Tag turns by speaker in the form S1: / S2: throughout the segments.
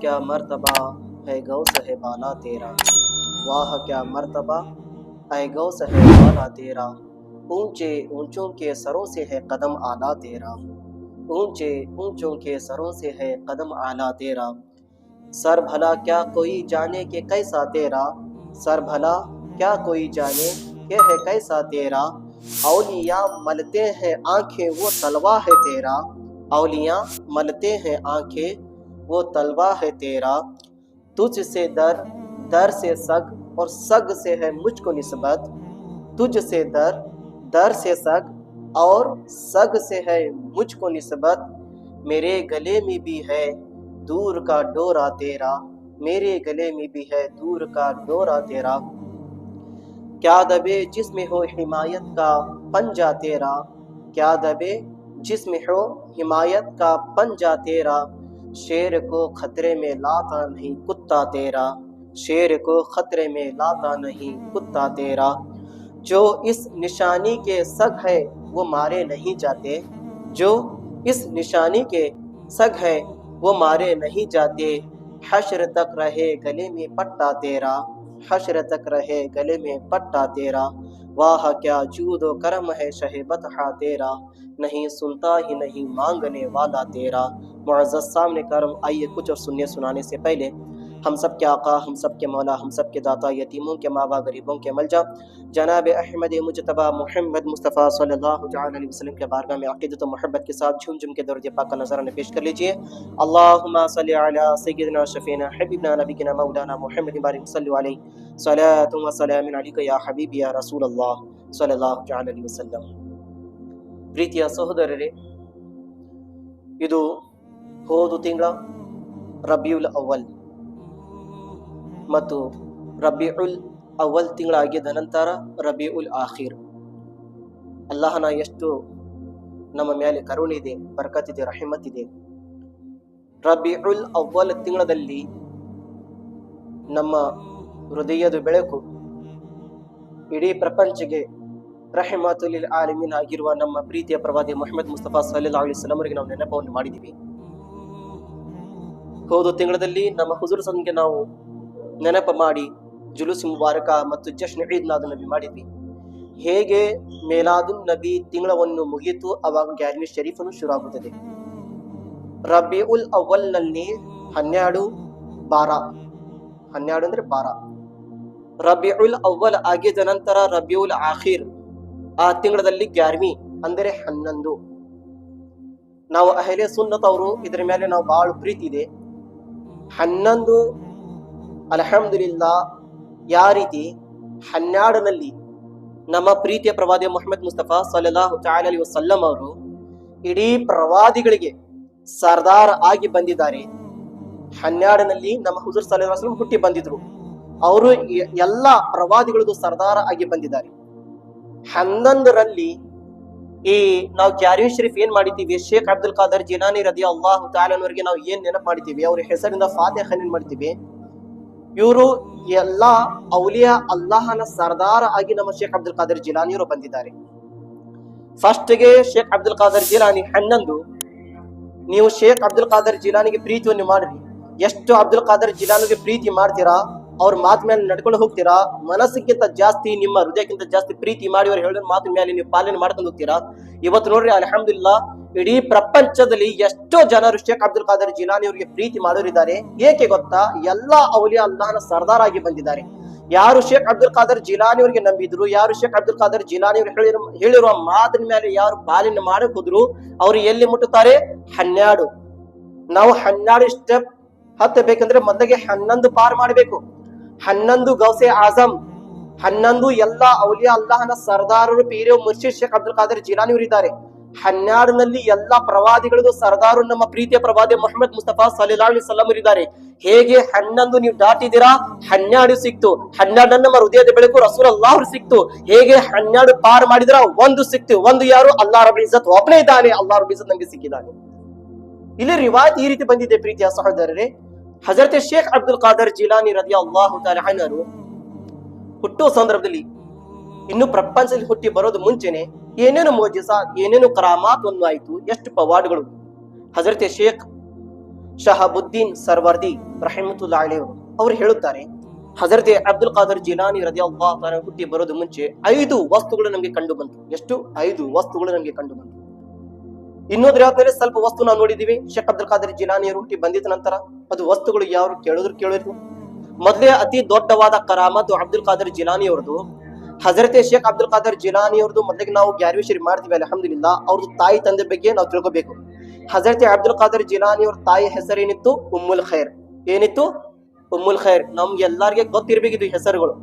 S1: کیا مرتبہ ہے گو ہے بالا تیرا؟ واہ، کیا مرتبہ اے گو ہے بالا تیرا؟ اونچے اونچوں کے سروں سے ہے قدم اعلیٰ تیرا۔ اونچے اونچوں کے سروں سے ہے قدم اعلیٰ تیرا۔ سر بھلا، کیا کوئی جانے کہ کیسا تیرا؟ سر بھلا، کیا کوئی جانے کہ ہے کیسا تیرا؟ اولیاء ملتے ہیں آنکھیں، وہ تلوا ہے تیرا۔ اولیاء ملتے ہیں آنکھیں وہ طلبہ ہے تیرا، تجھ سے در در سے سگ اور سگ سے ہے مجھ کو نسبت۔ تجھ سے در در سے سگ اور سگ سے ہے مجھ کو نسبت۔ میرے گلے میں بھی ہے دور کا ڈورا تیرا، میرے گلے میں بھی ہے دور کا ڈورا تیرا۔ کیا دبے جس میں ہو حمایت کا پنجا تیرا؟ کیا دبے جس میں ہو حمایت کا پنجا تیرا؟ شیر کو خطرے میں لاتا نہیں، کتا تیرا۔ شیر کو خطرے میں لاتا نہیں، کتا تیرا۔ جو اس نشانی کے سگ ہے، وہ مارے نہیں جاتے۔ جو اس نشانی کے سگ ہے، وہ مارے نہیں جاتے۔ حشر تک رہے گلے میں پٹا تیرا۔ حشر تک رہے گلے میں پٹا تیرا۔ واہ، کیا جود و کرم ہے شہ بتہ تیرا۔ نہیں سنتا ہی نہیں مانگنے والا تیرا۔ معزز سامنے کرم آئیے کچھ اور سننے سنانے سے پہلے ہم سب کے آقا، ہم سب کے مولا، ہم سب کے داتا، یتیموں کے ماں باپ، غریبوں کے ملجا جناب احمد مجتبہ محمد مصطفیٰ صلی اللہ علیہ وسلم کے بارگاہ میں عقیدت و محبت کے ساتھ جھوم جھوم کے درج پاک کا نظرانہ پیش کر لیجیے اللہم صلی علی سیدنا شفینا حبیبنا، نبینا، مولانا محمد بارک صلی علیہ۔ صلاة و سلام علیکہ یا حبیب یا رسول اللہ صلی اللہ علیہ وسلم۔ ಪ್ರೀತಿಯ ಸಹೋದರರೇ ಇದು ಹೋದ ತಿಂಗಳ ರಬಿಯುಲ್ ಅವ್ವಲ್ ಮತ್ತು ರಬಿಯುಲ್ ಅವ್ವಲ್ ತಿಂಗಳಾಗಿದ್ದ ನಂತರ ರಬಿಯುಲ್ ಆಖೀರ್. ಅಲ್ಲಾಹನ ಎಷ್ಟು ನಮ್ಮ ಮೇಲೆ ಕರುಣೆ ಇದೆ, ಬರ್ಕತ್ ಇದೆ, ರಹಿಮತ್ ಇದೆ. ರಬಿಯುಲ್ ಅವ್ವಲ್ ತಿಂಗಳಲ್ಲಿ ನಮ್ಮ ಹೃದಯದ ಬೆಳಕು ಇಡೀ ಪ್ರಪಂಚಕ್ಕೆ ರಹಮತುಲಿಲ್ ಆಲಿಮಿನ್ ಆಗಿರುವ ನಮ್ಮ ಪ್ರೀತಿಯ ಪ್ರವಾದಿ ಮೊಹಮ್ಮದ್ ಮುಸ್ತಫಾ ಸಲ್ಲಾ ಅಲಿ ಅವರಿಗೆ ನಾವು ನೆನಪವನ್ನು ಮಾಡಿದ್ದೀವಿ. ಹೋದ ತಿಂಗಳಲ್ಲಿ ನಮ್ಮ ಹುಜುರ್ ಸಂಗೆ ನಾವು ನೆನಪ ಮಾಡಿ ಜುಲೂಸ್ ಮುಬಾರಕ ಮತ್ತು ಜಶ್ನ್ ಈದ್ ನಬಿ ಮಾಡಿದ್ವಿ. ಹೇಗೆ ಮೇಲಾದುನ್ ನಬಿ ತಿಂಗಳವನ್ನು ಮುಗಿಯಿತು, ಅವಾಗ ಗ್ಯಾರ್ಮಿ ಶರೀಫನು ಶುರು ಆಗುತ್ತದೆ. ರಬಿ ಉಲ್ ಅವಲ್ನಲ್ಲಿ ಹನ್ನೆರಡು, ಬಾರ. ಹನ್ನೆರಡು ಅಂದ್ರೆ ಬಾರ. ರಬಿউಲ್ ಅವ್ವಲ್ ಆಗಿದ ನಂತರ ರಬಿಯುಲ್ ಆಖಿರ್ ಆ ತಿಂಗಳಲ್ಲಿ ಗ್ಯಾರ್ಮಿ ಅಂದರೆ ಹನ್ನೊಂದು. ನಾವು ಅಹಲೆ ಸುನ್ನತ್ ಅವರು ಇದರ ಮೇಲೆ ನಾವು ಬಹಳ ಪ್ರೀತಿ ಇದೆ. ಹನ್ನೊಂದು ಅಲ್ಹಮ್ದುಲಿಲ್ಲಾ ಯಾವ ರೀತಿ ಹನ್ನೆರಡರಲ್ಲಿ ನಮ್ಮ ಪ್ರೀತಿಯ ಪ್ರವಾದಿ ಮೊಹಮ್ಮದ್ ಮುಸ್ತಫಾ ಸಲ್ಲಾಹು ಅಲಿ ವಸಲ್ಲಂ ಅವರು ಇಡೀ ಪ್ರವಾದಿಗಳಿಗೆ ಸರ್ದಾರ್ ಆಗಿ ಬಂದಿದ್ದಾರೆ. ಹನ್ನೆರಡನಲ್ಲಿ ನಮ್ಮ ಹುಜೂರ್ ಸಲ್ಲಾ ವಸಲ್ಲಂ ಹುಟ್ಟಿ ಬಂದಿದ್ರು. ಅವರು ಎಲ್ಲ ಪ್ರವಾದಿಗಳಿಗೂ ಸರ್ದಾರ ಆಗಿ ಬಂದಿದ್ದಾರೆ. ಹನ್ನೊಂದರಲ್ಲಿ ಈ ನಾವು ಕ್ಯಾರಿಯರ್ ಶರೀಫ್ ಏನ್ ಮಾಡಿದ್ದೀವಿ? ಶೇಖ್ ಅಬ್ದುಲ್ ಖಾದರ್ ಜಿನಾನಿ ರದಿ ಅಲ್ಲಾಹು ತಾಲನವರಿಗೆ ನಾವು ಏನ್ ನೆನಪು ಮಾಡಿದ್ದೀವಿ? ಅವ್ರ ಹೆಸರಿಂದ ಫಾತಿಹ ಏನ್ ಮಾಡ್ತೀವಿ? ಇವರು ಎಲ್ಲಾ ಔಲಿಯಾ ಅಲ್ಲಾಹನ ಸರ್ದಾರ ಆಗಿ ನಮ್ಮ ಶೇಖ್ ಅಬ್ದುಲ್ ಖಾದರ್ ಜಿಲಾನಿಯವರು ಬಂದಿದ್ದಾರೆ. ಫಸ್ಟ್ಗೆ ಶೇಖ್ ಅಬ್ದುಲ್ ಖಾದರ್ ಜಿಲಾನಿ, ಹನ್ನೊಂದು. ನೀವು ಶೇಖ್ ಅಬ್ದುಲ್ ಖಾದರ್ ಜಿಲಾನಿಗೆ ಪ್ರೀತಿಯನ್ನು ಮಾಡ್ರಿ. ಎಷ್ಟು ಅಬ್ದುಲ್ ಖಾದರ್ ಜಿಲಾನಿಗೆ ಪ್ರೀತಿ ಮಾಡ್ತೀರಾ? ಅವ್ರ ಮಾತು ಮೇಲೆ ನಡ್ಕೊಂಡು ಹೋಗ್ತೀರಾ? ಮನಸ್ಸಿಗಿಂತ ಜಾಸ್ತಿ, ನಿಮ್ಮ ಹೃದಯಕ್ಕಿಂತ ಜಾಸ್ತಿ ಪ್ರೀತಿ ಮಾಡಿ ಅವ್ರು ಹೇಳಿದ ಮಾತಿನ ಮೇಲೆ ನೀವು ಪಾಲನೆ ಮಾಡ್ಕೊಂಡು ಹೋಗ್ತೀರಾ? ಇವತ್ತು ನೋಡ್ರಿ ಅಲ್ಹಮ್ದುಲ್ಲಾ ಇಡೀ ಪ್ರಪಂಚದಲ್ಲಿ ಎಷ್ಟೋ ಜನರು ಶೇಖ್ ಅಬ್ದುಲ್ ಖಾದರ್ ಜಿಲಾನಿ ಅವರಿಗೆ ಪ್ರೀತಿ ಮಾಡೋರಿದ್ದಾರೆ. ಏಕೆ ಗೊತ್ತಾ? ಎಲ್ಲಾ ಅವಲಿ ಅಲ್ಲಾನ ಸರ್ದಾರ್ ಆಗಿ ಬಂದಿದ್ದಾರೆ. ಯಾರು ಶೇಖ್ ಅಬ್ದುಲ್ ಖಾದರ್ ಜಿಲಾನಿ ಅವರಿಗೆ ನಂಬಿದ್ರು, ಯಾರು ಶೇಖ್ ಅಬ್ದುಲ್ ಖಾದರ್ ಜಿಲಾನಿ ಅವರು ಹೇಳಿರೋ ಹೇಳಿರುವ ಮಾತಿನ ಮೇಲೆ ಯಾರು ಪಾಲನೆ ಮಾಡಕ್ ಹೋದ್ರು, ಅವ್ರು ಎಲ್ಲಿ ಮುಟ್ಟುತ್ತಾರೆ? ಹನ್ನೆರಡು ನಾವು ಹನ್ನೆರಡು ಸ್ಟೆಪ್ ಹತ್ತಬೇಕಂದ್ರೆ ಮೊದಲಿಗೆ ಹನ್ನೊಂದು ಪಾರ್ ಮಾಡಬೇಕು. ಹನ್ನೊಂದು ಗೌಸೆ ಆಜಮ್, ಹನ್ನೊಂದು ಎಲ್ಲಾ ಔಲಿಯಾ ಅಲ್ಲಾಹನ ಸರ್ದಾರರು ಪೀರೆ ಮುರ್ಷಿದ್ ಶೇಖ್ ಅಬ್ದುಲ್ ಖಾದರ್ ಜಿಲಾನಿ ಇದ್ದಾರೆ ಹನ್ನೆರಡನಲ್ಲಿ ಎಲ್ಲಾ ಪ್ರವಾದಿಗಳಿಗೂ ಸರ್ದಾರು ನಮ್ಮ ಪ್ರೀತಿಯ ಪ್ರವಾದಿ ಮೊಹಮ್ಮದ್ ಮುಸ್ತಫಾ ಸಲೀಲಾಲಿ ಸಲಂ ಇದ್ದಾರೆ ಹೇಗೆ ಹನ್ನೊಂದು ನೀವು ದಾಟಿದಿರಾ ಹನ್ನೆರಡು ಸಿಕ್ತು. ಹನ್ನೆರಡು ನಮ್ಮ ಹೃದಯದ ಬೆಳಕು ರಸೂಲ್ ಅಲ್ಲಾಹರು ಸಿಕ್ತು. ಹೇಗೆ ಹನ್ನೆರಡು ಪಾರ್ ಮಾಡಿದ್ರ ಒಂದು ಸಿಕ್ತು. ಒಂದು ಯಾರು? ಅಲ್ಲಾ ರಬ್ ಇಜ್ಜತ್ ಒಬ್ಬನೇ ಇದ್ದಾನೆ. ಅಲ್ಲಾ ರಬ್ ಇಜ್ಜತ್ ನಂಗೆ ಸಿಕ್ಕಿದ್ದಾನೆ. ಇಲ್ಲಿ ರಿವಾಯತ್ ಈ ರೀತಿ ಬಂದಿದೆ ಪ್ರೀತಿಯ ಸಹೋದರರೇ. ಹಜರತ್ ಶೇಖ್ ಅಬ್ದುಲ್ ಖಾದರ್ ಜಿಲಾನಿ ರದಿ ಅಲ್ಲಾಹು ತಾಲಹನರು ಹುಟ್ಟುವ ಸಂದರ್ಭದಲ್ಲಿ ಇನ್ನು ಪ್ರಪಂಚದಲ್ಲಿ ಹುಟ್ಟಿ ಬರೋದು ಮುಂಚೆನೆ ಏನೇನು ಮೋಜಿಸ, ಏನೇನು ಕರಾಮಾತ್ ಒಂದು ಆಯ್ತು, ಎಷ್ಟು ಪವಾಡ್ಗಳು. ಹಜರತ್ ಶೇಖ್ ಶಹಾಬುದ್ದೀನ್ ಸರ್ವರ್ದಿ ರಹಿಮತುಲ್ಲಾ ಅಲಿ ಅವರು ಹೇಳುತ್ತಾರೆ, ಹಜರತೆ ಅಬ್ದುಲ್ ಖಾದರ್ ಜಿಲಾನಿ ರದಿ ಅಲ್ಲಾಹ್ ಹುಟ್ಟಿ ಬರೋದು ಮುಂಚೆ ಐದು ವಸ್ತುಗಳು ನಮಗೆ ಕಂಡು ಬಂತು. ಎಷ್ಟು? ಐದು ವಸ್ತುಗಳು ನಮಗೆ ಕಂಡು ಬಂತು. ಇನ್ನೊಂದ್ರ ಯಾವ್ದಾದ್ರೆ ಸ್ವಲ್ಪ ವಸ್ತು ನಾವು ನೋಡಿದೀವಿ ಶೇಖ್ ಅಬ್ದುಲ್ ಖಾದರ್ ಜಿಲಾನಿಯರು ಹುಟ್ಟಿ ಬಂದಿದ ನಂತರ ಅದು ವಸ್ತುಗಳು ಯಾರು ಕೇಳಿದ್ರು ಕೇಳಿದ್ರು ಮೊದಲೇ ಅತಿ ದೊಡ್ಡವಾದ ಕರಾಮತ್ ಅಬ್ದುಲ್ ಖಾದರ್ ಜಿಲಾನಿ ಅವ್ರದ್ದು. ಹಜರತೆ ಶೇಖ್ ಅಬ್ದುಲ್ ಖಾದರ್ ಜಿಲಾನಿಯವ್ರದ್ದು ಮೊದಲಿಗೆ ನಾವು ಗ್ಯಾರ್ವಿಶರಿ ಮಾಡ್ತೀವಿ, ಅಲ್ಹಮ್ದುಲಿಲ್ಲಾ. ಅವ್ರದ್ದು ತಾಯಿ ತಂದೆ ಬಗ್ಗೆ ನಾವು ತಿಳ್ಕೊಬೇಕು. ಹಜರತೆ ಅಬ್ದುಲ್ ಖಾದರ್ ಜಿಲಾನಿ ಅವ್ರ ತಾಯಿ ಹೆಸರೇನಿತ್ತು? ಉಮ್ಮುಲ್ ಖೈರ್. ಏನಿತ್ತು? ಉಮ್ಮುಲ್ ಖೈರ್. ನಮ್ಗೆ ಎಲ್ಲಾರ್ಗೆ ಹೆಸರುಗಳು.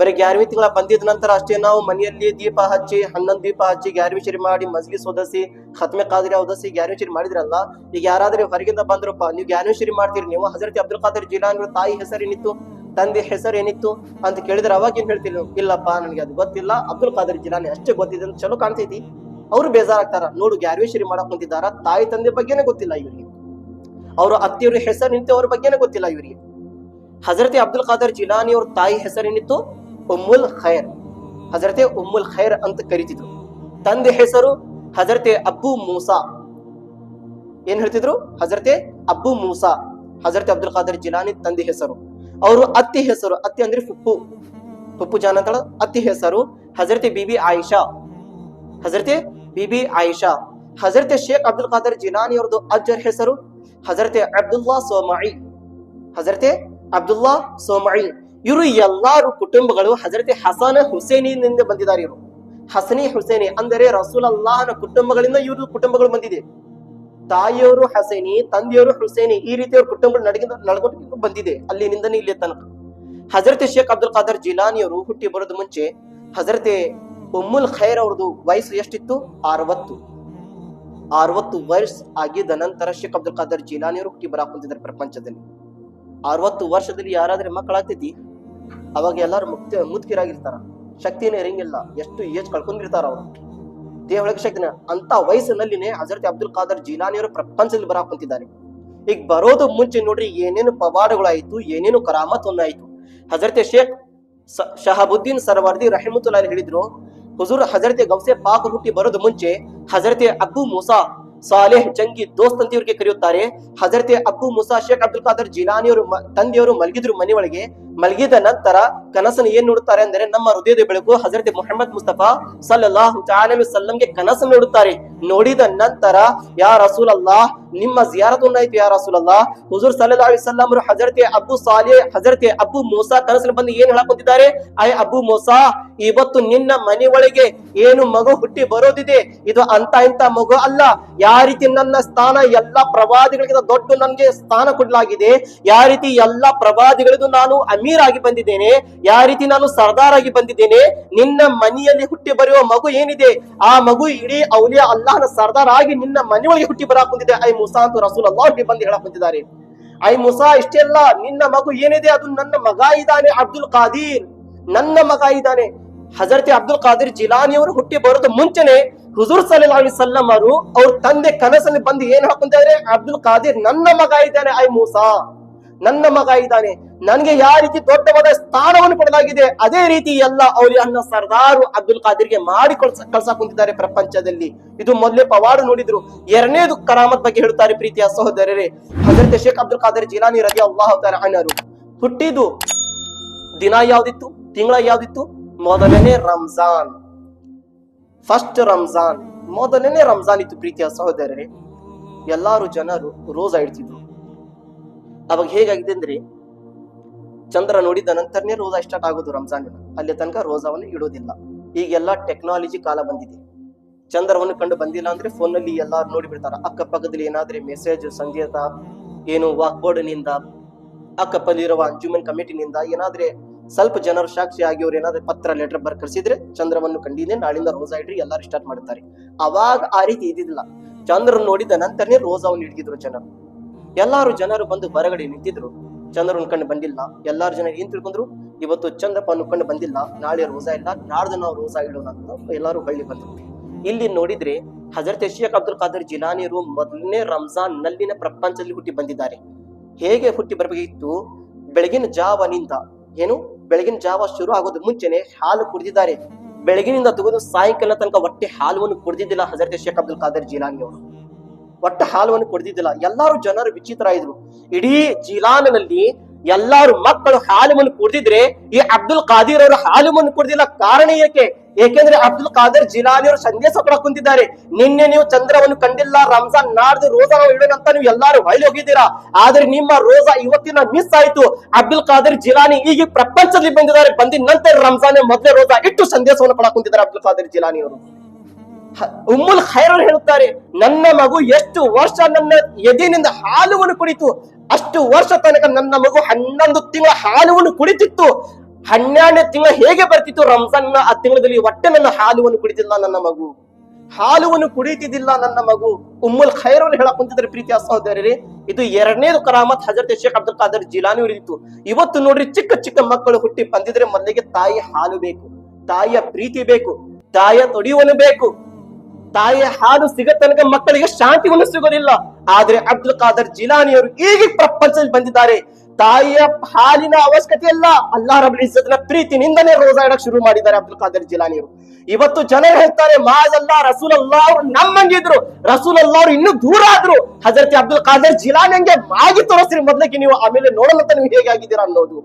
S1: ಬರೀ ಗ್ಯಾರ್ವಿ ತಿಂಗಳ ಬಂದಿದ ನಂತರ ಅಷ್ಟೇ ನಾವು ಮನೆಯಲ್ಲಿ ದೀಪ ಹಚ್ಚಿ, ಹನ್ನೊಂದು ದೀಪ ಹಚ್ಚಿ ಗ್ಯಾರ್ವಿಶರಿ ಮಾಡಿ ಮಜ್ಗಿ ಸೋದಿಸಿ ಖತ್ಮೆ ಕಾದ್ರಿ ಓದಿಸಿ ಗ್ಯಾರ್ವಿಶರಿ ಮಾಡಿದ್ರಲ್ಲ, ಈಗ ಯಾರಾದ್ರೆ ಹೊರಗಿಂದ ಬಂದ್ರಪ್ಪ, ನೀವು ಗ್ಯಾರ್ವಿಶರಿ ಮಾಡ್ತೀರಿ, ನೀವು ಹಜರತಿ ಅಬ್ದುಲ್ ಖಾದರ್ ಜಿಲಾನಿ ತಾಯಿ ಹೆಸರೇನಿತ್ತು, ತಂದೆ ಹೆಸರು ಏನಿತ್ತು ಅಂತ ಕೇಳಿದ್ರೆ ಅವಾಗ ಏನ್ ಹೇಳ್ತೀನಿ ಇಲ್ಲಪ್ಪ, ನನಗೆ ಅದು ಗೊತ್ತಿಲ್ಲ, ಅಬ್ದುಲ್ ಖಾದರ್ ಜಿಲಾನಿ ಅಷ್ಟೇ ಗೊತ್ತಿದೆ ಅಂತ ಚಲೋ ಕಾಣ್ತೈತಿ. ಅವ್ರು ಬೇಜಾರಾಗ್ತಾರ, ನೋಡು ಗ್ಯಾರ್ವೇಶರಿ ಮಾಡಕ್ ಕುಂತಿದಾರ ತಾಯಿ ತಂದೆ ಬಗ್ಗೆನೇ ಗೊತ್ತಿಲ್ಲ ಇವರಿಗೆ. ಅವ್ರ ಅತ್ತಿಯವ್ರ ಹೆಸರು ನಿಂತು ಅವ್ರ ಬಗ್ಗೆನೇ ಗೊತ್ತಿಲ್ಲ ಇವರಿಗೆ. ಹಜರತಿ ಅಬ್ದುಲ್ ಖಾದರ್ ಜಿಲಾನಿ ಅವ್ರ ತಾಯಿ ಹೆಸರೇನಿತ್ತು ಉಮ್ಮುಲ್ ಖೈರ್. ಹಜರತೆ ಉಮ್ಮುಲ್ ಖೈರ್ ಅಂತ ಕರಿತಿದ್ರು. ತಂದೆ ಹೆಸರು ಹಜರತೆ ಅಬ್ಬು ಮೂಸಾ. ಏನ್ ಹೇಳ್ತಿದ್ರು? ಹಜರತೆ ಅಬ್ಬು ಮೂಸಾ. ಹಜರತೆ ಅಬ್ದುಲ್ ಖಾದರ್ ಜಿಲಾನಿ ತಂದೆ ಹೆಸರು. ಅವರು ಅತ್ತಿ ಹೆಸರು. ಅತ್ತಿ ಅಂದ್ರೆ ಫುಪ್ಪು ಫುಪ್ಪು ಜಾನ್ ಅಂತಳ. ಅತ್ತಿ ಹೆಸರು ಹಜರತೆ ಬಿಬಿ ಆಯಿಷಾ. ಹಜರತೆ ಬಿಬಿ ಆಯಿಷಾ. ಹಜರತೆ ಶೇಖ್ ಅಬ್ದುಲ್ ಖಾದರ್ ಜಿಲಾನಿ ಅವ್ರದ್ದು ಅಜ್ಜರ್ ಹೆಸರು ಹಜರತೆ ಅಬ್ದುಲ್ಲಾ ಸೋಮಾಯಿ. ಹಜರತೆ ಅಬ್ದುಲ್ಲಾ ಸೋಮಾಯಿ. ಇವರು ಎಲ್ಲಾರು ಕುಟುಂಬಗಳು ಹಜರತಿ ಹಸನ ಹುಸೇನಿನಿಂದ ಬಂದಿದ್ದಾರೆ ಇವರು. ಹಸನಿ ಹುಸೇನಿ ಅಂದರೆ ರಸೂಲ್ ಅಲ್ಲಾಹನ ಕುಟುಂಬಗಳಿಂದ ಇವರು ಕುಟುಂಬಗಳು ಬಂದಿದೆ. ತಾಯಿಯವರು ಹಸೇನಿ, ತಂದೆಯವರು ಹುಸೇನಿ ಈ ರೀತಿ ಅವ್ರ ಕುಟುಂಬಗಳು ನಡಗಿಂದ ನಡ್ಕೊಂಡು ಬಂದಿದೆ ಅಲ್ಲಿನಿಂದನೇ ಇಲ್ಲಿ ತನಕ. ಹಜರತ್ ಶೇಖ್ ಅಬ್ದುಲ್ ಖಾದರ್ ಜಿಲಾನಿಯವರು ಹುಟ್ಟಿ ಬರೋದು ಮುಂಚೆ ಹಜರತೆ ಉಮ್ಮುಲ್ ಖೈರ್ ಅವ್ರದ್ದು ವಯಸ್ಸು ಎಷ್ಟಿತ್ತು? ಅರವತ್ತು. ಅರವತ್ತು ವರ್ಷ ಆಗಿದ್ದ ನಂತರ ಶೇಖ್ ಅಬ್ದುಲ್ ಖಾದರ್ ಜಿಲಾನಿಯವರು ಹುಟ್ಟಿ ಬರಾಕ್ ಪ್ರಪಂಚದಲ್ಲಿ. ಅರವತ್ತು ವರ್ಷದಲ್ಲಿ ಯಾರಾದ್ರೆ ಮಕ್ಕಳಾಗ್ತೈತಿ ಅವಾಗ ಎಲ್ಲಾರು ಮುಕ್ತ, ಮುದುಕಿರಾಗಿರ್ತಾರ. ಶಕ್ತಿನೇ ಇರಂಗಿಲ್ಲ. ಎಷ್ಟು ಏಜ್ ಕಳ್ಕೊಂಡಿರ್ತಾರ ಅವ್ರು. ದೇಹ ಒಳಗೆ ಶಕ್ತಿನ ಅಂತ ವಯಸ್ಸಿನಲ್ಲಿನೇ ಹಜರತ್ ಅಬ್ದುಲ್ ಖಾದರ್ ಜೀಲಾನಿಯವರು ಪ್ರಪಂಚದಲ್ಲಿ ಬರಾಕ್ ಕುಂತಿದ್ದಾರೆ. ಈಗ ಬರೋದು ಮುಂಚೆ ನೋಡ್ರಿ ಏನೇನು ಪವಾಡಗಳಾಯ್ತು, ಏನೇನು ಕರಾಮತ್ತೊಂದಾಯ್ತು. ಹಜರತೆ ಶೇಖ್ ಶಹಬುದ್ದೀನ್ ಸರ್ವರ್ದಿ ರಹಿಮತುಲ್ಲಾ ಹೇಳಿದ್ರು, ಹುಜೂರ್ ಹಜರತೆ ಗೌಸೆ ಪಾಕ್ ಹುಟ್ಟಿ ಬರೋದು ಮುಂಚೆ ಹಜರತೆ ಅಬ್ಬು ಮುಸಾ ಸಾಲೇಹ್ ಜಂಗಿ ದೋಸ್ತ್ ಅಂತ ಇವ್ರಿಗೆ ಕರೆಯುತ್ತಾರೆ. ಹಜರತೆ ಅಬ್ಬು ಮುಸಾ ಶೇಖ್ ಅಬ್ದುಲ್ ಖಾದರ್ ಜಿಲಾನಿಯವರು ತಂದೆಯವರು ಮಲಗಿದ್ರು ಮನೆ ಒಳಗೆ. ಮಲಗಿದ ನಂತರ ಕನಸನ್ನು ಏನ್ ನೋಡುತ್ತಾರೆ ಅಂದರೆ ನಮ್ಮ ಹೃದಯದ ಬೆಳಕು ಹಜರತ್ ಮೊಹಮ್ಮದ್ ಮುಸ್ತಫಾ ಸಲ್ಲಾಹು ತಾಲಮಿ ಸಲ್ಲಂಗೆ ಕನಸನ್ನು ನೋಡುತ್ತಾರೆ. ನೋಡಿದ ನಂತರ, ಯಾ ರಸೂಲ್ ಅಲ್ಲಾ ನಿಮ್ಮ ಜಿಯಾರತ್ ಉನ್ನಾಯ್ತು ಯಾ ರಸೂಲ್ ಅಲ್ಲಾ ಹುಜೂರ್ ವಸಲ್ಲಂ ಅವರು ಹಜರತೆ ಅಬ್ಬು ಸಾಲಿ ಹಜರತೆ ಅಬ್ಬು ಮೂಸಾ ಕನಸಲ್ಲಿ ಬಂದು ಏನ್ ಹೇಳಕೊಂತಿದ್ದಾರೆ ಅಯ್ಯ ಅಬ್ಬು ಮೂಸಾ, ಇವತ್ತು ನಿನ್ನ ಮನೆ ಒಳಗೆ ಏನು ಮಗು ಹುಟ್ಟಿ ಬರೋದಿದೆ? ಇದು ಅಂತ ಇಂತ ಮಗು ಅಲ್ಲ. ಯಾವ ರೀತಿ ನನ್ನ ಸ್ಥಾನ ಎಲ್ಲಾ ಪ್ರವಾದಿಗಳಿಗಿಂತ ದೊಡ್ಡ ನನ್ಗೆ ಸ್ಥಾನ ಕೊಡಲಾಗಿದೆ. ಯಾವ ರೀತಿ ಎಲ್ಲಾ ಪ್ರವಾದಿಗಳಿಗೂ ನಾನು ಅಮೀರ್ ಆಗಿ ಬಂದಿದ್ದೇನೆ ಯಾವ ರೀತಿ ನಾನು ಸರ್ದಾರ್ ಆಗಿ ಬಂದಿದ್ದೇನೆ, ನಿನ್ನ ಮನೆಯಲ್ಲಿ ಹುಟ್ಟಿ ಬರೆಯುವ ಮಗು ಏನಿದೆ? ಆ ಮಗು ಇಡೀ ಅವಲಿಯ ಅಲ್ಲಾಹನ ಸರ್ದಾರ್ ಆಗಿ ನಿನ್ನ ಮನೆಯೊಳಗೆ ಹುಟ್ಟಿ ಬರಾಕ್ ಬಂದಿದೆ. ಐ ಮುಸಾ ಅಂತ ರಸೂಲ್ ಅಲ್ಲಾಹ್ ಬಂದು ಹೇಳಕ್ ಬಂದಿದ್ದಾರೆ. ಐ ಮುಸಾ, ಇಷ್ಟೆಲ್ಲ ನಿನ್ನ ಮಗು ಏನಿದೆ? ಅದು ನನ್ನ ಮಗ ಇದ್ದಾನೆ, ಅಬ್ದುಲ್ ಖಾದೀರ್. ನನ್ನ ಮಗ ಇದ್ದಾನೆ. ಹಜರತಿ ಅಬ್ದುಲ್ ಖಾದಿರ್ ಜಿಲಾನಿ ಅವರು ಹುಟ್ಟಿ ಬರೋದು ಮುಂಚೆನೆ ಹುಜೂರ್ ಸಲಹ್ ಅಲಿ ಸಲ್ಲಂ ಅವರು ಅವ್ರ ತಂದೆ ಕನಸಲ್ಲಿ ಬಂದು ಏನ್ ಹಾಕೊಂತಾರೆ ಅಬ್ದುಲ್ ಖಾದಿರ್ ನನ್ನ ಮಗ ಇದ್ದಾನೆ, ಐ ಮೂಸಾ. ನನ್ನ ಮಗ ಇದ್ದಾನೆ. ನನಗೆ ಯಾವ ರೀತಿ ದೊಡ್ಡವಾದ ಸ್ಥಾನವನ್ನು ಕೊಡಲಾಗಿದೆ, ಅದೇ ರೀತಿ ಎಲ್ಲ ಅವರು ಅನ್ನ ಸರ್ದಾರು ಅಬ್ದುಲ್ ಖಾದಿರ್ಗೆ ಮಾಡಿ ಕಳ್ಸ ಕಳ್ಸಾ ಕುಂತಿದ್ದಾರೆ ಪ್ರಪಂಚದಲ್ಲಿ. ಇದು ಮೊದಲೇ ಪವಾಡ ನೋಡಿದ್ರು. ಎರಡನೇದು ಕರಾಮತ್ ಬಗ್ಗೆ ಹೇಳ್ತಾರೆ ಪ್ರೀತಿಯ ಸಹೋದರರೇ. ಹಜರತ್ ಶೇಖ್ ಅಬ್ದುಲ್ ಖಾದರ್ ಜಿಲಾನಿ ರಜಿ ಅಲ್ಲಾಹ್ ಅನರು ಹುಟ್ಟಿದ್ದು ದಿನ ಯಾವ್ದಿತ್ತು? ತಿಂಗಳ ಯಾವ್ದಿತ್ತು? ಮೊದಲನೇ ರಂಜಾನ್. ಫಸ್ಟ್ ರಂಜಾನ್. ಮೊದಲನೇ ರಂಜಾನ್ ಇತ್ತು ಪ್ರೀತಿಯ ಸಹೋದರರೇ. ಎಲ್ಲಾರು ಜನರು ರೋಜಾ ಇಡ್ತಿದ್ರು. ಅವಾಗ ಹೇಗಾಗಿದೆ ಅಂದ್ರೆ ಚಂದ್ರ ನೋಡಿದ ನಂತರನೇ ರೋಜಾ ಸ್ಟಾರ್ಟ್ ಆಗೋದು ರಂಜಾನ್ ಅಲ್ಲಿ ತನಕ ರೋಜಾವನ್ನು ಇಡೋದಿಲ್ಲ. ಈಗೆಲ್ಲ ಟೆಕ್ನಾಲಜಿ ಕಾಲ ಬಂದಿದೆ. ಚಂದ್ರವನ್ನು ಕಂಡು ಬಂದಿಲ್ಲ ಅಂದ್ರೆ ಫೋನ್ನಲ್ಲಿ ಎಲ್ಲಾರು ನೋಡಿ ಬಿಡ್ತಾರ ಅಕ್ಕಪಕ್ಕದಲ್ಲಿ ಏನಾದ್ರೆ ಮೆಸೇಜ್ ಸಂಗೀತ, ಏನು ವಾಕ್ ಬೋರ್ಡ್ನಿಂದ ಅಕ್ಕಪಲ್ಲಿರುವ ಅಂಜುಮನ್ ಕಮಿಟಿನಿಂದ ಏನಾದ್ರೆ ಸ್ವಲ್ಪ ಜನರು ಸಾಕ್ಷಿ ಆಗಿ ಅವ್ರು ಏನಾದ್ರೆ ಪತ್ರ ಲೆಟರ್ ಬರ್ ಚಂದ್ರವನ್ನ ಚಂದ್ರವನ್ನು ಕಂಡಿದೆ ನಾಳಿಂದ ರೋಜಾ ಇಡ್ರಿ, ಎಲ್ಲಾರು ಸ್ಟಾರ್ಟ್ ಮಾಡ್ತಾರೆ. ಅವಾಗ ಆ ರೀತಿ ಇದಿಲ್ಲ ಚಂದ್ರ ನೋಡಿದ ನಂತರನೇ ರೋಜಾವನ್ನು ಹಿಡಿದಿದ್ರು ಜನರು. ಎಲ್ಲಾರು ಜನರು ಬಂದು ಹೊರಗಡೆ ನಿಂತಿದ್ರು. ಚಂದ್ರನ ಕಂಡು ಬಂದಿಲ್ಲ. ಎಲ್ಲಾರು ಜನ ಏನ್ ತಿಳ್ಕೊಂಡ್ರು? ಇವತ್ತು ಚಂದ್ರಪ್ಪ ಕಂಡು ಬಂದಿಲ್ಲ. ನಾಳೆ ರೋಜಾ ಇಲ್ಲ. ನಾಡ್ದು ನಾವು ರೋಜಾ ಇಡೋಣ ಅಂತ ಎಲ್ಲಾರು ಹಳ್ಳಿ ಬಂದ್ರು. ಇಲ್ಲಿ ನೋಡಿದ್ರೆ ಹಜರತ್ ಶೇಖ್ ಅಬ್ದುಲ್ ಖಾದರ್ ಜಿಲಾನಿಯರು ಮೊದಲನೇ ರಂಜಾನ್ ನಲ್ಲಿನ ಪ್ರಪಂಚದಲ್ಲಿ ಹುಟ್ಟಿ ಬಂದಿದ್ದಾರೆ. ಹೇಗೆ ಹುಟ್ಟಿ ಬರಬೇಕಿತ್ತು? ಬೆಳಗಿನ ಜಾವನಿಂದ ಏನು? ಬೆಳಗಿನ ಜಾವ ಶುರು ಆಗೋದು ಮುಂಚೆನೆ ಹಾಲು ಕುಡಿದಿದ್ದಾರೆ. ಬೆಳಗಿನಿಂದ ತೆಗೆದು ಸಾಯಂಕಾಲ ತನಕ ಹೊಟ್ಟೆ ಹಾಲುವನ್ನು ಕುಡಿದಿದ್ದಿಲ್ಲ ಹಜರತ್ ಶೇಖ್ ಅಬ್ದುಲ್ ಖಾದರ್ ಜಿಲಾನಿ ಅವರು. ಒಟ್ಟ ಹಾಲುವನ್ನು ಕುಡ್ದಿದ್ದಿಲ್ಲ. ಎಲ್ಲಾರು ಜನರು ವಿಚಿತ್ರ ಇದ್ರು ಇಡೀ ಜೀಲಾನಲ್ಲಿ ಎಲ್ಲಾರು ಮಕ್ಕಳು ಹಾಲುವನ್ನು ಕುಡ್ದಿದ್ರೆ ಈ ಅಬ್ದುಲ್ ಕಾದಿರ್ ಅವರು ಹಾಲುವನ್ನು ಕುಡ್ದಿಲ್ಲ ಕಾರಣ ಏಕೆ? ಏಕೆಂದ್ರೆ ಅಬ್ದುಲ್ ಖಾದಿರ್ ಜಿಲಾನಿ ಅವರು ಸಂದೇಶ ಕೊಡಕ್ ಕುಂತಿದ್ದಾರೆ ನಿನ್ನೆ ನೀವು ಚಂದ್ರವನ್ನು ಕಂಡಿಲ್ಲ, ರಂಜಾನ್ ನಾಡ್ದು ರೋಜಾ ನಾವು ಅಂತ ನೀವು ಎಲ್ಲಾರು ಹೊಳ್ಳಿ ಹೋಗಿದ್ದೀರಾ? ಆದ್ರೆ ನಿಮ್ಮ ರೋಜಾ ಇವತ್ತಿನ ಮಿಸ್ ಆಯ್ತು. ಅಬ್ದುಲ್ ಖಾದಿರ್ ಜಿಲಾನಿ ಈಗ ಪ್ರಪಂಚದಲ್ಲಿ ಬಂದಿದ್ದಾರೆ. ಬಂದಿದ ನಂತರ ರಂಜಾನ್ ಮೊದಲೇ ರೋಜಾ ಇಟ್ಟು ಸಂದೇಶವನ್ನು ಕೊಡಕ್ ಕುಂತಿದ್ದಾರೆ ಅಬ್ದುಲ್ ಖಾದರ್ ಜಿಲಾನಿ ಅವರು. ಹ- ಉಮ್ಮುಲ್ ಖೈರ್ ಹೇಳುತ್ತಾರೆ, ನನ್ನ ಮಗು ಎಷ್ಟು ವರ್ಷ ನನ್ನ ಎದಿನಿಂದ ಹಾಲುವನ್ನು ಕುಡಿತು, ಅಷ್ಟು ವರ್ಷ ತನಕ ನನ್ನ ಮಗು ಹನ್ನೊಂದು ತಿಂಗಳ ಹಾಲುವನ್ನು ಕುಡಿತಿತ್ತು. ಹನ್ನೆರಡನೇ ತಿಂಗಳ ಹೇಗೆ ಬರ್ತಿತ್ತು? ರಂಜಾನ್ ಆ ತಿಂಗಳಲ್ಲಿ ಒಟ್ಟೆ ನನ್ನ ಹಾಲುವನ್ನು ಕುಡಿತಿಲ್ಲ ನನ್ನ ಮಗು. ಹಾಲುವನ್ನು ಕುಡಿತಿದ್ದಿಲ್ಲ ನನ್ನ ಮಗು. ಉಮ್ಮುಲ್ ಖೈರ್ ಅವರು ಹೇಳಕ್ ಕುಂತಿದ್ರೆ ಪ್ರೀತಿ ಸಹೋದರರೇ, ಇದು ಎರಡನೇದು ಕರಾಮತ್ ಹಜರತ್ ಶೇಖ್ ಅಬ್ದುಲ್ ಖಾದರ್ ಜಿಲಾನಿ ಅವರಿತ್ತು ಇವತ್ತು ನೋಡ್ರಿ ಚಿಕ್ಕ ಚಿಕ್ಕ ಮಕ್ಕಳು ಹುಟ್ಟಿ ಬಂದಿದ್ರೆ ಮೊದಲಿಗೆ ತಾಯಿ ಹಾಲು ಬೇಕು, ತಾಯಿಯ ಪ್ರೀತಿ ಬೇಕು, ತಾಯಿಯ ತೊಡಿಯುವನು ಬೇಕು. ತಾಯಿಯ ಹಾಲು ಸಿಗ ತನಕ ಮಕ್ಕಳಿಗೆ ಶಾಂತಿವನ್ನು ಸಿಗೋದಿಲ್ಲ. ಆದ್ರೆ ಅಬ್ದುಲ್ ಖಾದರ್ ಜಿಲಾನಿಯವರು ಈಗ ಪ್ರಪಂಚದಲ್ಲಿ ಬಂದಿದ್ದಾರೆ. ತಾಯಿಯ ಹಾಲಿನ ಅವಶ್ಯಕತೆ ಇಲ್ಲ. ಅಲ್ಲಾ ರಬ್ ಇಜ್ಜತ್ನ ಪ್ರೀತಿನಿಂದನೇ ರೋಜಾ ಇಡಕ್ ಶುರು ಮಾಡಿದ್ದಾರೆ ಅಬ್ದುಲ್ ಖಾದರ್ ಜಿಲಾನಿಯವರು ಇವತ್ತು ಜನ ಹೇಳ್ತಾರೆ, ಮಾಜಲ್ಲ ರಸೂಲ್ ಅಲ್ಲಾ ಅವರು ನಮ್ಮಂಗಿದ್ರು ರಸೂಲ್ ಅಲ್ಲಾ ಅವರು ಇನ್ನೂ ದೂರ ಆದ್ರು. ಹಜರತಿ ಅಬ್ದುಲ್ ಖಾದರ್ ಜಿಲಾನಿ ಹಂಗೆ ಮಾಗಿ ತೋರಿಸ್ರಿ ಮೊದ್ಲಿಗೆ ನೀವು, ಆಮೇಲೆ ನೋಡೋಣ ನೀವು ಹೇಗೆ ಅನ್ನೋದು.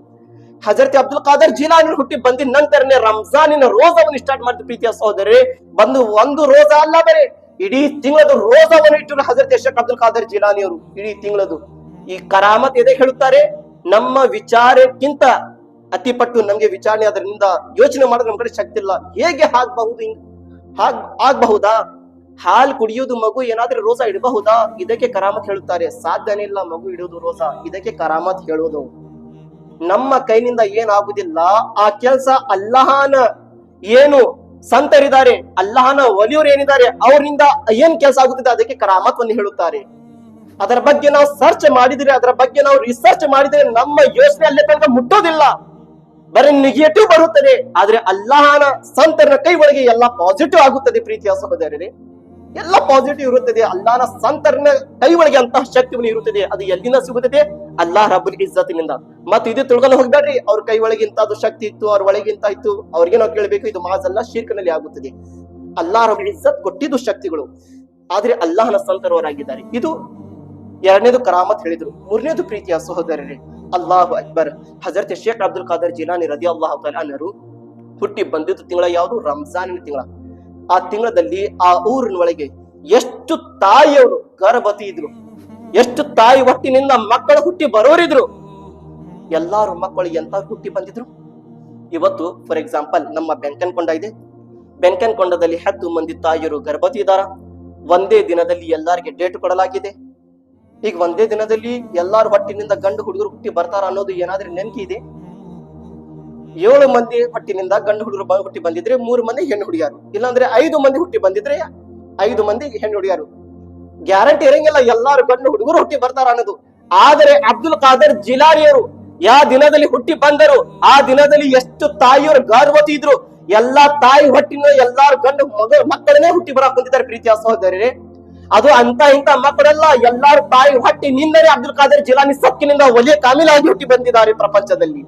S1: ಹಜರತ್ ಅಬ್ದುಲ್ ಖಾದರ್ ಜಿಲಾನಿ ಹುಟ್ಟಿ ಬಂದಿದ ನಂತರನೇ ರಂಜಾನಿನ ರೋಜವನ್ನು ಸ್ಟಾರ್ಟ್ ಮಾಡಿದ ಪ್ರೀತಿಯ ಸಹೋದರಿ. ಬಂದು ಒಂದು ರೋಜ ಅಲ್ಲ ಬರೆ, ಇಡೀ ತಿಂಗಳದು ರೋಜವನ್ನು ಇಟ್ಟರು ಹಜರತ್ ಯಶಕ್ ಅಬ್ದುಲ್ ಖಾದರ್ ಜಿಲಾನಿ ಅವರು ಇಡೀ ತಿಂಗಳದು. ಈ ಕರಾಮತ್ ಎದೆ ಹೇಳುತ್ತಾರೆ, ನಮ್ಮ ವಿಚಾರಕ್ಕಿಂತ ಅತಿಪಟ್ಟು ನಮ್ಗೆ ವಿಚಾರಣೆ ಅದರಿಂದ ಯೋಚನೆ ಮಾಡೋದು ನಮ್ ಕಡೆ ಶಕ್ತಿ ಇಲ್ಲ. ಹೇಗೆ ಆಗ್ಬಹುದು ಹಿಂಗ್? ಆಗ್ಬಹುದಾ? ಹಾಲ್ ಕುಡಿಯುವುದು ಮಗು ಏನಾದ್ರೂ ರೋಸಾ ಇಡಬಹುದಾ? ಇದಕ್ಕೆ ಕರಾಮತ್ ಹೇಳುತ್ತಾರೆ. ಸಾಧ್ಯನೇ ಇಲ್ಲ ಮಗು ಇಡುವುದು ರೋಸಾ ಇದಕ್ಕೆ ಕರಾಮತ್ ಹೇಳುವುದು. ನಮ್ಮ ಕೈನಿಂದ ಏನಾಗುದಿಲ್ಲ ಆ ಕೆಲಸ ಅಲ್ಲಹಾನ ಏನು ಸಂತರಿದ್ದಾರೆ, ಅಲ್ಲಹಾನ ಒಲಿಯವರು ಏನಿದ್ದಾರೆ, ಅವರಿಂದ ಏನ್ ಕೆಲಸ ಆಗುತ್ತಿದೆ ಅದಕ್ಕೆ ಕರಾಮತ್ವನ್ನು ಹೇಳುತ್ತಾರೆ. ಅದರ ಬಗ್ಗೆ ನಾವು ಸರ್ಚ್ ಮಾಡಿದ್ರೆ, ಅದರ ಬಗ್ಗೆ ನಾವು ರಿಸರ್ಚ್ ಮಾಡಿದ್ರೆ ನಮ್ಮ ಯೋಚನೆ ಅಲ್ಲೇ ತನಕ ಮುಟ್ಟೋದಿಲ್ಲ. ಬರೀ ನೆಗೆಟಿವ್ ಬರುತ್ತದೆ, ಆದ್ರೆ ಅಲ್ಲಹಾನ ಸಂತರನ ಕೈ ಒಳಗೆ ಎಲ್ಲ ಪಾಸಿಟಿವ್ ಆಗುತ್ತದೆ ಪ್ರೀತಿಯ ಸಹೋದರರೇ. ಎಲ್ಲ ಪಾಸಿಟಿವ್ ಇರುತ್ತದೆ ಅಲ್ಲಾನ ಸಂತರನ ಕೈ ಒಳಗೆ ಅಂತಹ ಶಕ್ತಿ ಇರುತ್ತದೆ, ಅದು ಎಲ್ಲಿಂದ ಸಿಗುತ್ತದೆ? ಅಲ್ಲಾಹ್ ರಬ್ಬುಲ್ ಇಜ್ಜತಿನಿಂದ ಮತ್ತೆ ಇದು ತಿಳ್ಕೊಂಡು ಹೋಗ್ಬೇಡ್ರಿ, ಅವ್ರ ಕೈ ಒಳಗೆ ಇಂತದ್ದು ಶಕ್ತಿ ಇತ್ತು, ಅವ್ರ ಒಳಗೆ ಇಂತ ಇತ್ತು ಅವ್ರಿಗೆ ನಾವು ಕೇಳಬೇಕು, ಇದು ಮಾಜಲ್ಲ ಶೀರ್ಕನಲ್ಲಿ ಆಗುತ್ತದೆ. ಅಲ್ಲಾ ರಬ್ಬುಲ್ ಇಜ್ಜತ್ ಕೊಟ್ಟಿದ್ದು ಶಕ್ತಿಗಳು. ಆದ್ರೆ ಅಲ್ಲಾಹನ ಸಂತರವರಾಗಿದ್ದಾರೆ. ಇದು ಎರಡನೇದು ಕರಾಮತ್ ಹೇಳಿದ್ರು. ಮೂರನೇದು ಪ್ರೀತಿಯ ಸಹೋದರರೇ, ಅಲ್ಲಾಹು ಅಕ್ಬರ್. ಹಜರತ್ ಶೇಖ್ ಅಬ್ದುಲ್ ಖಾದರ್ ಜಿಲಾನಿ ರದಿ ಅಲ್ಲಾಹು ಅನರು ಹುಟ್ಟಿ ಬಂದಿದ್ದು ತಿಂಗಳ ಯಾವುದು? ರಂಜಾನಿನ ತಿಂಗಳ. ಆ ತಿಂಗಳಲ್ಲಿ ಆ ಊರಿನ ಒಳಗೆ ಎಷ್ಟು ತಾಯಿಯವರು ಗರ್ಭವತಿ ಇದ್ರು. ಎಷ್ಟು ತಾಯಿ ಒಟ್ಟಿನಿಂದ ಮಕ್ಕಳು ಹುಟ್ಟಿ ಬರೋರಿದ್ರು, ಎಲ್ಲಾರು ಮಕ್ಕಳು ಎಂತ ಹುಟ್ಟಿ ಬಂದಿದ್ರು? ಇವತ್ತು ಫಾರ್ ಎಕ್ಸಾಂಪಲ್ ನಮ್ಮ ಬೆಂಕನ್ಕೊಂಡ ಇದೆ. ಬೆಂಕನ್ಕೊಂಡದಲ್ಲಿ ಹತ್ತು ಮಂದಿ ತಾಯಿಯರು ಗರ್ಭವತಿ ಇದ್ದಾರ ಒಂದೇ ದಿನದಲ್ಲಿ ಎಲ್ಲರಿಗೆ ಡೇಟ್ ಕೊಡಲಾಗಿದೆ. ಈಗ ಒಂದೇ ದಿನದಲ್ಲಿ ಎಲ್ಲಾರು ಹೊಟ್ಟಿನಿಂದ ಗಂಡು ಹುಡುಗರು ಹುಟ್ಟಿ ಬರ್ತಾರ ಅನ್ನೋದು ಏನಾದ್ರೂ ನೆನಪಿ ಇದೆ? ಏಳು ಮಂದಿ ಹೊಟ್ಟಿನಿಂದ ಗಂಡು ಹುಡುಗರು ಹುಟ್ಟಿ ಬಂದಿದ್ರೆ ಮೂರು ಮಂದಿ ಹೆಣ್ಣು ಹುಡುಗಿಯರು. ಇಲ್ಲಾಂದ್ರೆ ಐದು ಮಂದಿ ಹುಟ್ಟಿ ಬಂದಿದ್ರೆ, ಐದು ಮಂದಿ ಹೆಣ್ಣು ಹುಡುಗಿಯರು. ಗ್ಯಾರಂಟಿ ಇರಂಗಿಲ್ಲ, ಎಲ್ಲಾರು ಗಂಡು ಹುಡುಗರು ಹುಟ್ಟಿ ಬರ್ತಾರ ಅನ್ನೋದು. ಆದರೆ ಅಬ್ದುಲ್ ಖಾದರ್ ಜಿಲಾರಿಯರು ಯಾವ ದಿನದಲ್ಲಿ ಹುಟ್ಟಿ ಬಂದರು, ಆ ದಿನದಲ್ಲಿ ಎಷ್ಟು ತಾಯಿಯವರು ಗರ್ಭವತಿ ಇದ್ರು, ಎಲ್ಲಾ ತಾಯಿ ಹೊಟ್ಟಿನ ಎಲ್ಲಾರು ಗಂಡು ಮಗ ಮಕ್ಕಳನ್ನೇ ಹುಟ್ಟಿ ಬರಕ್ ಕುಂತಿದ್ದಾರೆ ಪ್ರೀತಿಯ ಸಹೋದರರೇ. ಅದು ಅಂತ ಇಂತ ಮಕ್ಕಳೆಲ್ಲ ಎಲ್ಲಾರು ತಾಯಿ ಹೊಟ್ಟಿ ನಿನ್ನೆ ಅಬ್ದುಲ್ ಖಾದರ್ ಜಿಲಾನಿ ಸಕ್ಕಿನಿಂದ ಒಲೆ ಕಾಮಿಲಾಗಿ ಹುಟ್ಟಿ ಬಂದಿದ್ದಾರೆ ಪ್ರಪಂಚದಲ್ಲಿ.